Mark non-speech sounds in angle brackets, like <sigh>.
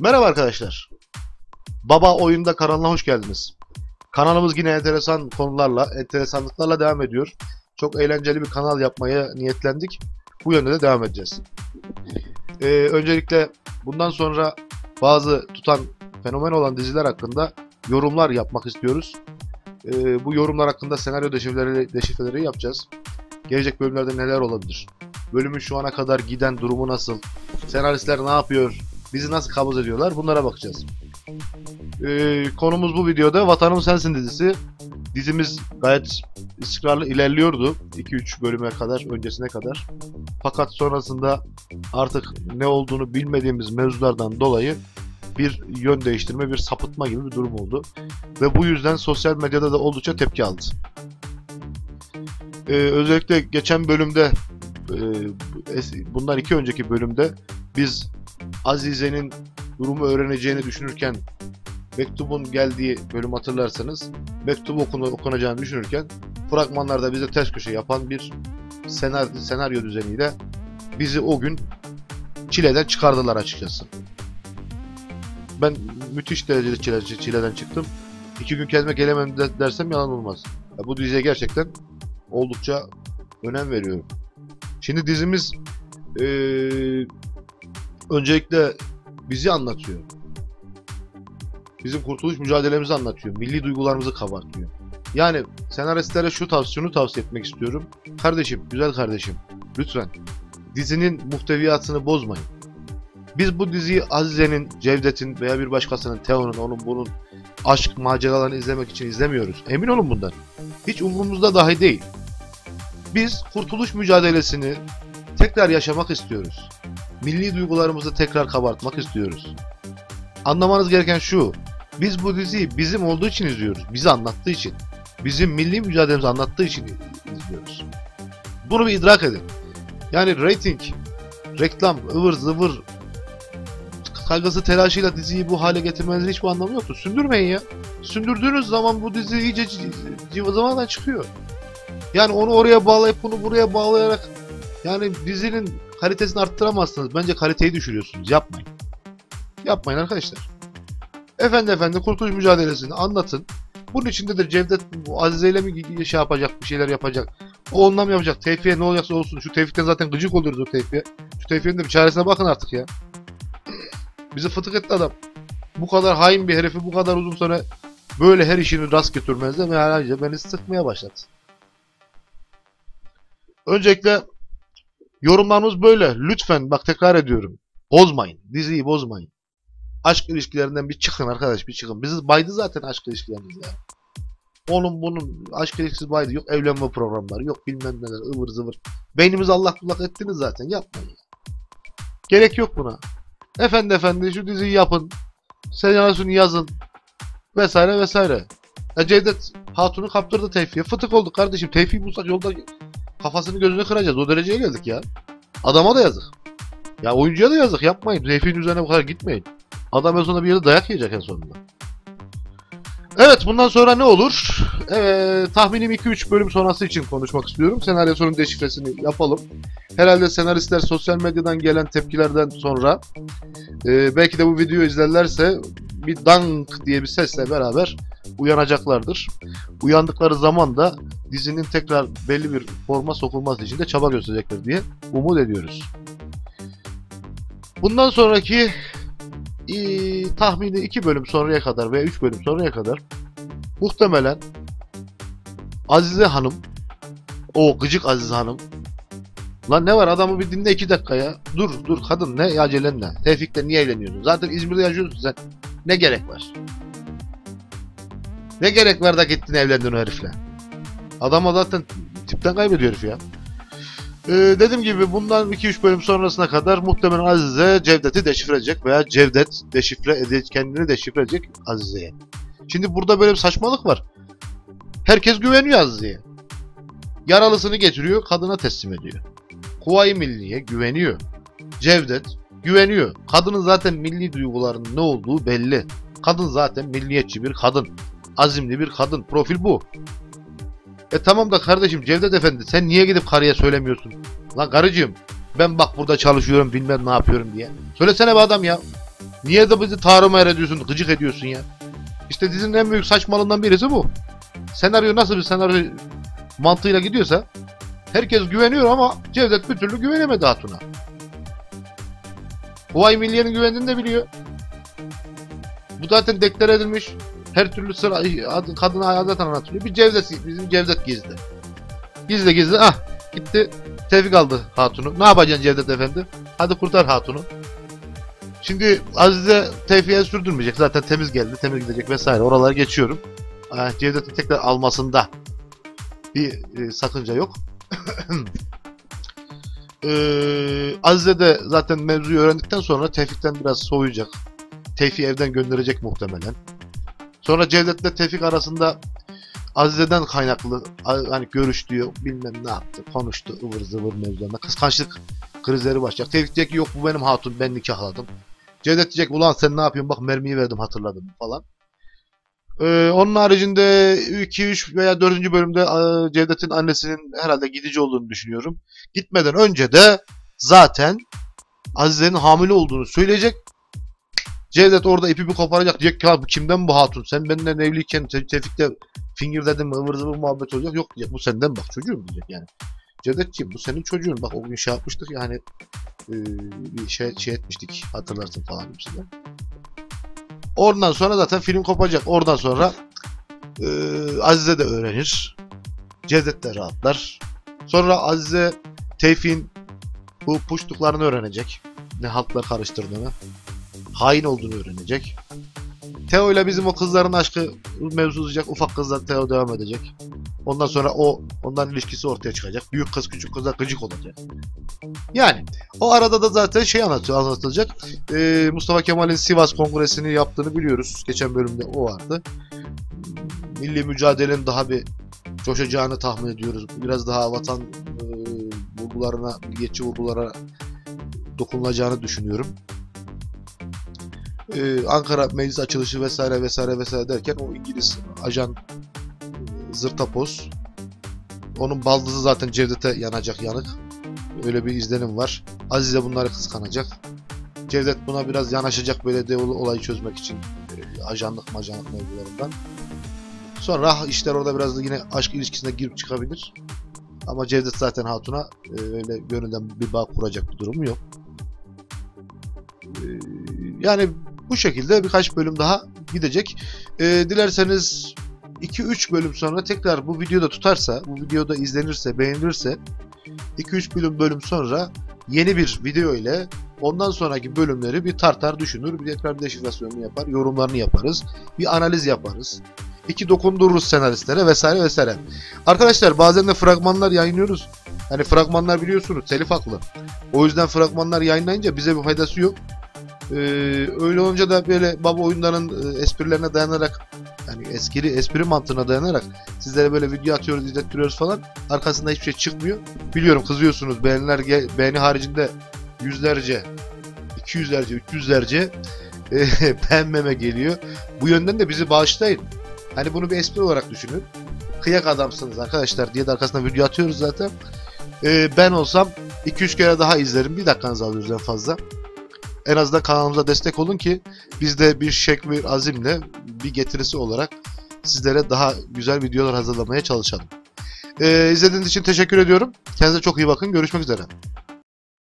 Merhaba arkadaşlar. Baba Oyunda kanalına hoş geldiniz. Kanalımız yine enteresan konularla, enteresanlıklarla devam ediyor. Çok eğlenceli bir kanal yapmaya niyetlendik. Bu yönde de devam edeceğiz. Ee, öncelikle bundan sonra bazı tutan fenomen olan diziler hakkında yorumlar yapmak istiyoruz. Ee, bu yorumlar hakkında senaryo deşifreleri, deşifreleri yapacağız. Gelecek bölümlerde neler olabilir? Bölümün şu ana kadar giden durumu nasıl? Senaristler ne yapıyor? Bizi nasıl kabul ediyorlar? Bunlara bakacağız. Ee, konumuz bu videoda Vatanım Sensin dizisi. Dizimiz gayet istikrarlı ilerliyordu. 2-3 bölüme kadar, öncesine kadar. Fakat sonrasında artık ne olduğunu bilmediğimiz mevzulardan dolayı bir yön değiştirme, bir sapıtma gibi bir durum oldu. Ve bu yüzden sosyal medyada da oldukça tepki aldı. Ee, özellikle geçen bölümde, e, bundan iki önceki bölümde biz Azize'nin durumu öğreneceğini düşünürken mektubun geldiği bölüm hatırlarsanız mektubu okunu, okunacağını düşünürken fragmanlarda bize ters köşe yapan bir senaryo, senaryo düzeniyle bizi o gün çileden çıkardılar açıkçası. Ben müthiş derecede çile, çileden çıktım. İki gün kendime gelemem de- dersem yalan olmaz. Ya bu diziye gerçekten oldukça önem veriyorum. Şimdi dizimiz eee öncelikle bizi anlatıyor. Bizim kurtuluş mücadelemizi anlatıyor. Milli duygularımızı kabartıyor. Yani senaristlere şu tavsiyonu tavsiye etmek istiyorum. Kardeşim, güzel kardeşim, lütfen dizinin muhteviyatını bozmayın. Biz bu diziyi Azize'nin, Cevdet'in veya bir başkasının, Teo'nun, onun bunun aşk maceralarını izlemek için izlemiyoruz. Emin olun bundan. Hiç umurumuzda dahi değil. Biz kurtuluş mücadelesini tekrar yaşamak istiyoruz milli duygularımızı tekrar kabartmak istiyoruz. Anlamanız gereken şu. Biz bu diziyi bizim olduğu için izliyoruz. Bizi anlattığı için. Bizim milli mücadelemizi anlattığı için izliyoruz. Bunu bir idrak edin. Yani rating, reklam, ıvır zıvır kaygısı telaşıyla diziyi bu hale getirmenizin hiçbir anlamı yoktur. Sündürmeyin ya. Sündürdüğünüz zaman bu dizi iyice cıvızamadan çıkıyor. Yani onu oraya bağlayıp bunu buraya bağlayarak yani dizinin kalitesini arttıramazsınız. Bence kaliteyi düşürüyorsunuz. Yapmayın. Yapmayın arkadaşlar. Efendi efendi kurtuluş mücadelesini anlatın. Bunun içinde de Cevdet Azize ile mi şey yapacak, bir şeyler yapacak. O onunla mı yapacak? Tevfik'e ne olacaksa olsun. Şu Tevfik'ten zaten gıcık oluyoruz o Tevfik'e. Şu Tevfik'in de bir çaresine bakın artık ya. Bizi fıtık etti adam. Bu kadar hain bir herifi bu kadar uzun süre böyle her işini rast götürmezdi herhalde beni sıkmaya başladı. Öncelikle Yorumlarımız böyle. Lütfen bak tekrar ediyorum. Bozmayın. Diziyi bozmayın. Aşk ilişkilerinden bir çıkın arkadaş bir çıkın. Bizi baydı zaten aşk ilişkilerimiz ya. Onun bunun aşk ilişkisi baydı. Yok evlenme programları. Yok bilmem neler ıvır zıvır. Beynimizi Allah kullak ettiniz zaten. Yapmayın. Gerek yok buna. Efendi efendi şu diziyi yapın. Senaryosunu yazın. Vesaire vesaire. E Cevdet Hatun'u kaptırdı Tevfik'e. Fıtık oldu kardeşim. Tevfik bulsak yolda kafasını gözünü kıracağız. O dereceye geldik ya. Adama da yazık. Ya oyuncuya da yazık. Yapmayın. Tevfik'in üzerine bu kadar gitmeyin. Adam en sonunda bir yerde dayak yiyecek en sonunda. Evet bundan sonra ne olur? Evet, tahminim 2-3 bölüm sonrası için konuşmak istiyorum. Senaryosunun deşifresini yapalım. Herhalde senaristler sosyal medyadan gelen tepkilerden sonra e, belki de bu videoyu izlerlerse bir dank diye bir sesle beraber uyanacaklardır. Uyandıkları zaman da dizinin tekrar belli bir forma sokulması için de çaba gösterecekler diye umut ediyoruz. Bundan sonraki e, tahmini 2 bölüm sonraya kadar veya 3 bölüm sonraya kadar muhtemelen Azize Hanım o gıcık Azize Hanım Lan ne var adamı bir dinle 2 dakika ya. Dur dur kadın ne acelen ne? Tevfik'le niye evleniyorsun? Zaten İzmir'de yaşıyorsun sen. Ne gerek var? Ne gerek var da gittin evlendin o herifle? Adama zaten tipten kaybediyor herif ya. Ee, dediğim gibi bundan 2-3 bölüm sonrasına kadar muhtemelen Azize Cevdet'i deşifre edecek veya Cevdet deşifre edecek, kendini deşifre edecek Azize'ye. Şimdi burada böyle bir saçmalık var. Herkes güveniyor Azize'ye. Yaralısını getiriyor, kadına teslim ediyor. Kuvayi Milliye güveniyor. Cevdet güveniyor. Kadının zaten milli duygularının ne olduğu belli. Kadın zaten milliyetçi bir kadın. Azimli bir kadın. Profil bu. E tamam da kardeşim Cevdet Efendi sen niye gidip karıya söylemiyorsun? Lan karıcığım ben bak burada çalışıyorum bilmem ne yapıyorum diye. Söylesene be adam ya. Niye de bizi tarumar ediyorsun, gıcık ediyorsun ya? İşte dizinin en büyük saçmalığından birisi bu. Senaryo nasıl bir senaryo mantığıyla gidiyorsa herkes güveniyor ama Cevdet bir türlü güvenemedi Hatun'a. Huay Milliye'nin güvendiğini de biliyor. Bu zaten deklar edilmiş. Her türlü sıra adı- kadına hayat anlatılıyor. Bir Cevdet, bizim Cevdet gizli. Gizli gizli ah gitti Tevfik aldı Hatun'u. Ne yapacaksın Cevdet Efendi? Hadi kurtar Hatun'u. Şimdi Azize Tevfik'e sürdürmeyecek. Zaten temiz geldi, temiz gidecek vesaire. Oraları geçiyorum. Ah, Cevdet'in tekrar almasında bir e, sakınca yok. <coughs> Ee, Azize de zaten mevzuyu öğrendikten sonra Tevfik'ten biraz soğuyacak. Tevfik'i evden gönderecek muhtemelen. Sonra Cevdet'le Tevfik arasında Azize'den kaynaklı hani görüştüğü bilmem ne yaptı, konuştu ıvır zıvır mevzularında. Kıskançlık krizleri başlayacak. Tevfik diyecek ki yok bu benim hatun ben nikahladım. Cevdet diyecek ulan sen ne yapıyorsun bak mermiyi verdim hatırladım falan. Ee, onun haricinde 2, 3 veya 4. bölümde e, Cevdet'in annesinin herhalde gidici olduğunu düşünüyorum. Gitmeden önce de zaten Azize'nin hamile olduğunu söyleyecek. Cevdet orada ipi bir koparacak. Diyecek ki "Ha, bu kimden bu hatun? Sen benimle evliyken Te- Tevfik'te finger dedim ıvır zıvır muhabbet olacak. Yok diyecek. Bu senden bak çocuğum diyecek yani. Cevdetciğim bu senin çocuğun. Bak o gün şey yapmıştık yani e, bir şey, şey etmiştik hatırlarsın falan gibisinden. Oradan sonra zaten film kopacak. Oradan sonra e, Azize de öğrenir. Cevdet de rahatlar. Sonra Azize Tevfik'in bu puştuklarını öğrenecek. Ne haltlar karıştırdığını. Hain olduğunu öğrenecek. Teo ile bizim o kızların aşkı mevzu uzayacak. Ufak kızlar Teo devam edecek. Ondan sonra o onların ilişkisi ortaya çıkacak. Büyük kız küçük kıza gıcık olacak. Yani o arada da zaten şey anlatıyor, anlatılacak. Ee, Mustafa Kemal'in Sivas Kongresi'ni yaptığını biliyoruz. Geçen bölümde o vardı. Milli mücadelenin daha bir coşacağını tahmin ediyoruz. Biraz daha vatan e, vurgularına, milliyetçi vurgulara dokunulacağını düşünüyorum. Ee, Ankara meclis açılışı vesaire vesaire vesaire derken o İngiliz ajan e, Zırtapoz onun baldızı zaten Cevdet'e yanacak yanık. Öyle bir izlenim var. Azize bunları kıskanacak. Cevdet buna biraz yanaşacak böyle de ol- olayı çözmek için e, ajanlık majanlık mevzularından. Sonra işler orada biraz da yine aşk ilişkisine girip çıkabilir. Ama Cevdet zaten Hatun'a e, öyle gönülden bir bağ kuracak bir durumu yok. E, yani bu şekilde birkaç bölüm daha gidecek. E, dilerseniz 2-3 bölüm sonra tekrar bu videoda tutarsa, bu videoda izlenirse, beğenilirse 2-3 bölüm bölüm sonra yeni bir video ile ondan sonraki bölümleri bir tartar düşünür, bir tekrar bir deşifrasyonunu yapar, yorumlarını yaparız, bir analiz yaparız. İki dokundururuz senaristlere vesaire vesaire. Arkadaşlar bazen de fragmanlar yayınlıyoruz. Hani fragmanlar biliyorsunuz telif haklı. O yüzden fragmanlar yayınlayınca bize bir faydası yok. Ee, öyle olunca da böyle baba oyunların e, esprilerine dayanarak yani eskili espri mantığına dayanarak sizlere böyle video atıyoruz, izlettiriyoruz falan. Arkasında hiçbir şey çıkmıyor. Biliyorum kızıyorsunuz. Beğeniler beğeni haricinde yüzlerce, 200'lerce, 300'lerce e, <laughs> beğenmeme geliyor. Bu yönden de bizi bağışlayın. Hani bunu bir espri olarak düşünün. Kıyak adamsınız arkadaşlar diye de arkasına video atıyoruz zaten. E, ben olsam 2-3 kere daha izlerim. Bir dakikanızı alıyoruz en fazla. En azından kanalımıza destek olun ki biz de bir şek bir azimle bir getirisi olarak sizlere daha güzel videolar hazırlamaya çalışalım. Ee, izlediğiniz için teşekkür ediyorum. Kendinize çok iyi bakın. Görüşmek üzere.